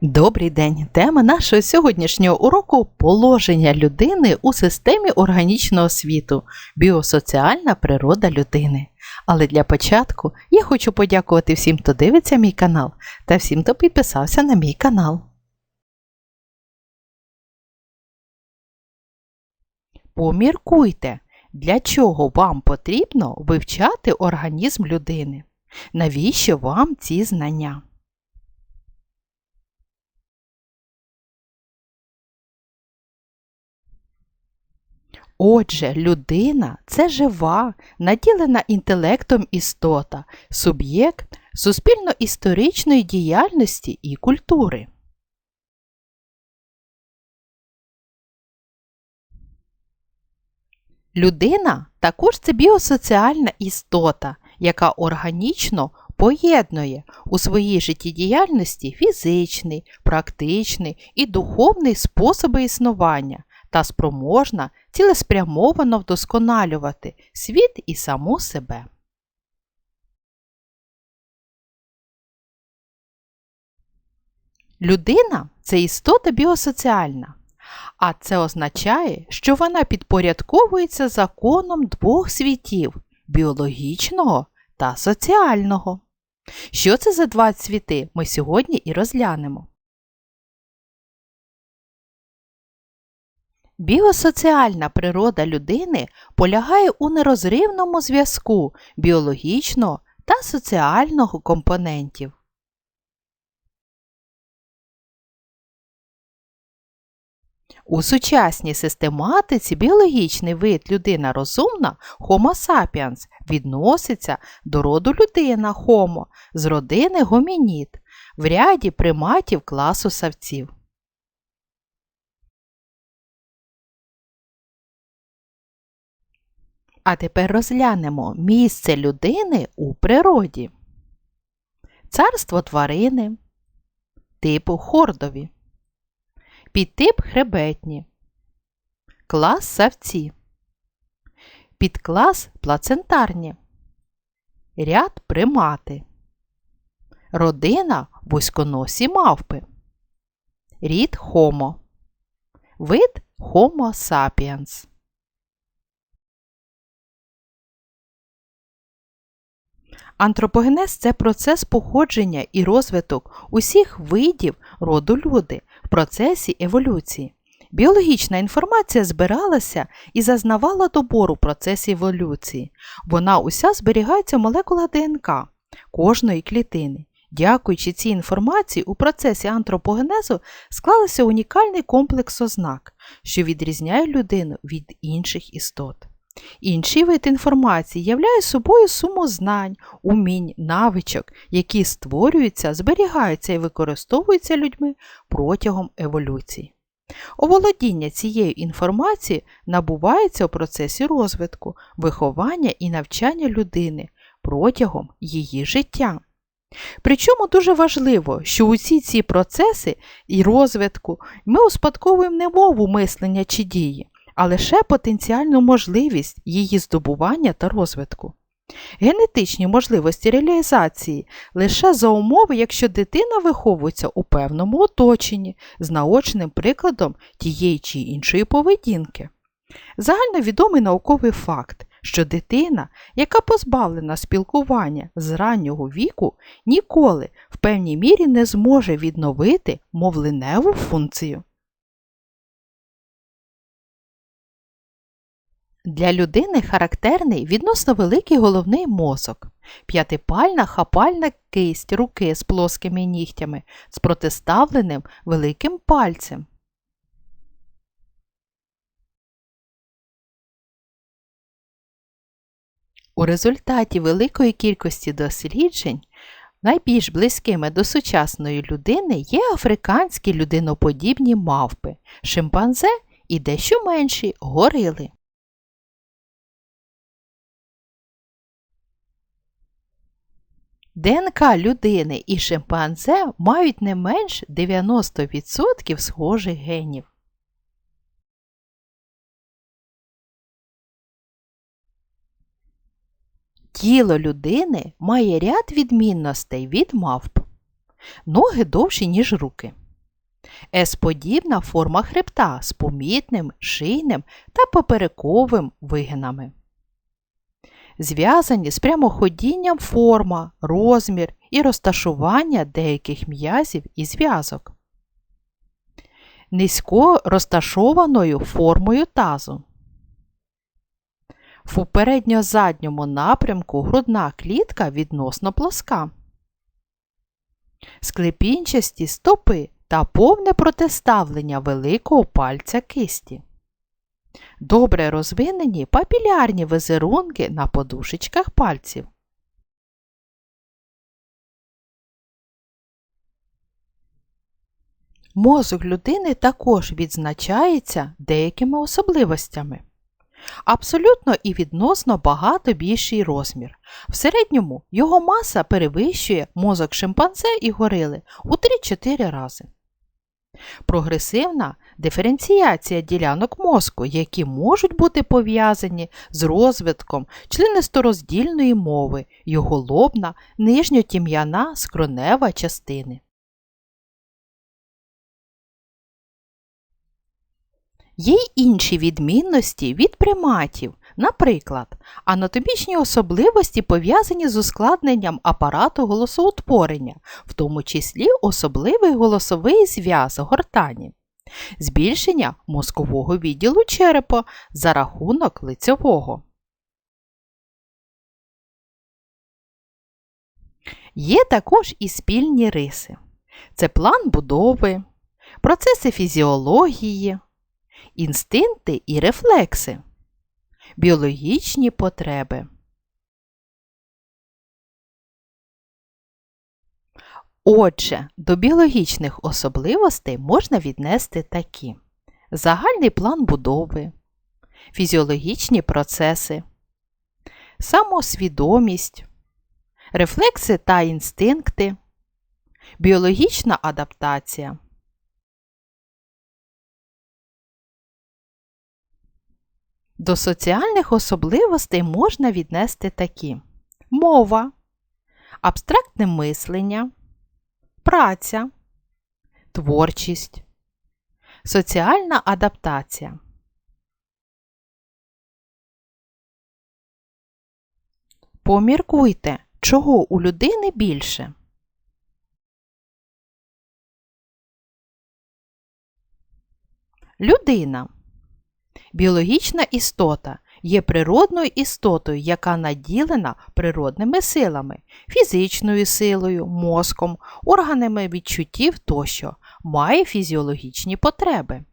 Добрий день! Тема нашого сьогоднішнього уроку положення людини у системі органічного світу, біосоціальна природа людини. Але для початку я хочу подякувати всім, хто дивиться мій канал, та всім, хто підписався на мій канал. Поміркуйте, для чого вам потрібно вивчати організм людини. Навіщо вам ці знання? Отже, людина це жива, наділена інтелектом істота, суб'єкт суспільно-історичної діяльності і культури. Людина також це біосоціальна істота, яка органічно поєднує у своїй життєдіяльності фізичний, практичний і духовний способи існування та спроможна цілеспрямовано вдосконалювати світ і саму себе. Людина це істота біосоціальна, а це означає, що вона підпорядковується законом двох світів біологічного та соціального. Що це за два світи ми сьогодні і розглянемо. Біосоціальна природа людини полягає у нерозривному зв'язку біологічного та соціального компонентів. У сучасній систематиці біологічний вид людина розумна Homo sapiens відноситься до роду людина Homo з родини гомінід в ряді приматів класу савців. А тепер розглянемо місце людини у природі. Царство тварини, типу хордові, підтип хребетні, клас савці, підклас плацентарні, ряд примати, родина вузьконосі мавпи, рід Homo, вид Homo sapiens. Антропогенез це процес походження і розвиток усіх видів роду люди в процесі еволюції. Біологічна інформація збиралася і зазнавала добору в процесі еволюції. Вона уся зберігається в молекулах ДНК кожної клітини. Дякуючи цій інформації, у процесі антропогенезу склалися унікальний комплекс ознак, що відрізняє людину від інших істот. Інший вид інформації являє собою суму знань, умінь, навичок, які створюються, зберігаються і використовуються людьми протягом еволюції. Оволодіння цією інформацією набувається у процесі розвитку, виховання і навчання людини протягом її життя. Причому дуже важливо, що усі ці процеси і розвитку ми успадковуємо не мову мислення чи дії, а лише потенціальну можливість її здобування та розвитку. Генетичні можливості реалізації лише за умови, якщо дитина виховується у певному оточенні з наочним прикладом тієї чи іншої поведінки. Загальновідомий науковий факт, що дитина, яка позбавлена спілкування з раннього віку, ніколи в певній мірі не зможе відновити мовленеву функцію. Для людини характерний відносно великий головний мозок, п'ятипальна хапальна кисть руки з плоскими нігтями з протиставленим великим пальцем. У результаті великої кількості досліджень найбільш близькими до сучасної людини є африканські людиноподібні мавпи, шимпанзе і дещо менші горили. ДНК людини і шимпанзе мають не менш 90% схожих генів. Тіло людини має ряд відмінностей від мавп. Ноги довші, ніж руки. С-подібна форма хребта з помітним, шийним та поперековим вигинами. Зв'язані з прямоходінням форма, розмір і розташування деяких м'язів і зв'язок. Низько розташованою формою тазу. В попередньо-задньому напрямку грудна клітка відносно плоска. Склепінчасті стопи та повне протиставлення великого пальця кисті. Добре розвинені папілярні визерунки на подушечках пальців. Мозок людини також відзначається деякими особливостями. Абсолютно і відносно багато більший розмір. В середньому його маса перевищує мозок шимпанзе і горили у 3-4 рази. Прогресивна диференціація ділянок мозку, які можуть бути пов'язані з розвитком членистороздільної мови, його лобна, нижньотім'яна скронева частини. Є й інші відмінності від приматів, наприклад, анатомічні особливості пов'язані з ускладненням апарату голосоутворення, в тому числі особливий голосовий зв'яз гортані, збільшення мозкового відділу черепа за рахунок лицьового. Є також і спільні риси. Це план будови, процеси фізіології інстинкти і рефлекси, біологічні потреби. Отже, до біологічних особливостей можна віднести такі загальний план будови, фізіологічні процеси, самосвідомість, рефлекси та інстинкти, біологічна адаптація. До соціальних особливостей можна віднести такі мова, абстрактне мислення, праця, творчість, соціальна адаптація. Поміркуйте, чого у людини більше. Людина Біологічна істота є природною істотою, яка наділена природними силами, фізичною силою, мозком, органами відчуттів тощо, має фізіологічні потреби.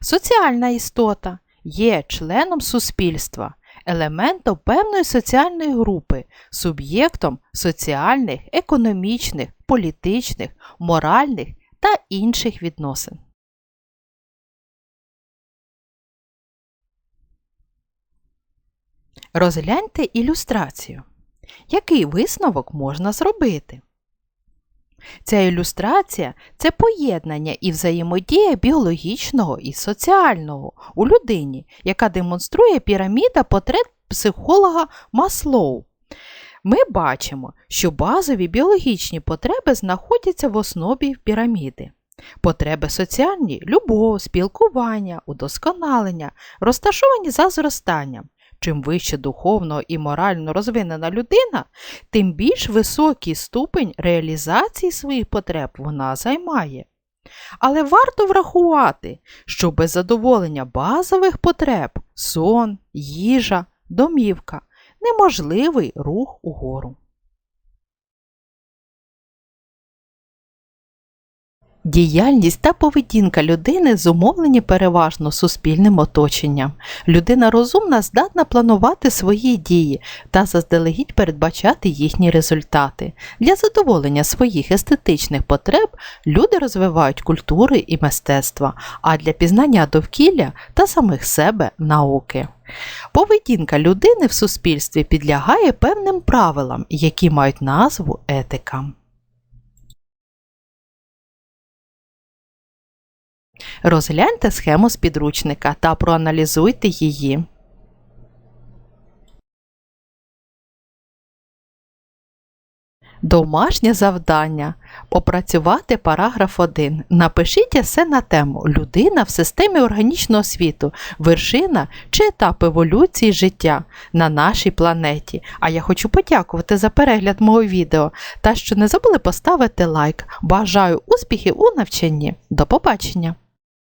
Соціальна істота є членом суспільства, елементом певної соціальної групи, суб'єктом соціальних, економічних, політичних, моральних та інших відносин. Розгляньте ілюстрацію. Який висновок можна зробити? Ця ілюстрація це поєднання і взаємодія біологічного і соціального у людині, яка демонструє піраміда потреб психолога Маслоу. Ми бачимо, що базові біологічні потреби знаходяться в основі піраміди. Потреби соціальні любов, спілкування, удосконалення, розташовані за зростанням. Чим вище духовно і морально розвинена людина, тим більш високий ступень реалізації своїх потреб вона займає. Але варто врахувати, що без задоволення базових потреб сон, їжа, домівка неможливий рух угору. Діяльність та поведінка людини зумовлені переважно суспільним оточенням. Людина розумна здатна планувати свої дії та заздалегідь передбачати їхні результати. Для задоволення своїх естетичних потреб люди розвивають культури і мистецтва, а для пізнання довкілля та самих себе науки. Поведінка людини в суспільстві підлягає певним правилам, які мають назву етика. Розгляньте схему з підручника та проаналізуйте її. Домашнє завдання. Опрацювати параграф 1. Напишіть есе на тему Людина в системі органічного світу, вершина чи етап еволюції життя на нашій планеті. А я хочу подякувати за перегляд мого відео та що не забули поставити лайк. Бажаю успіхів у навчанні. До побачення!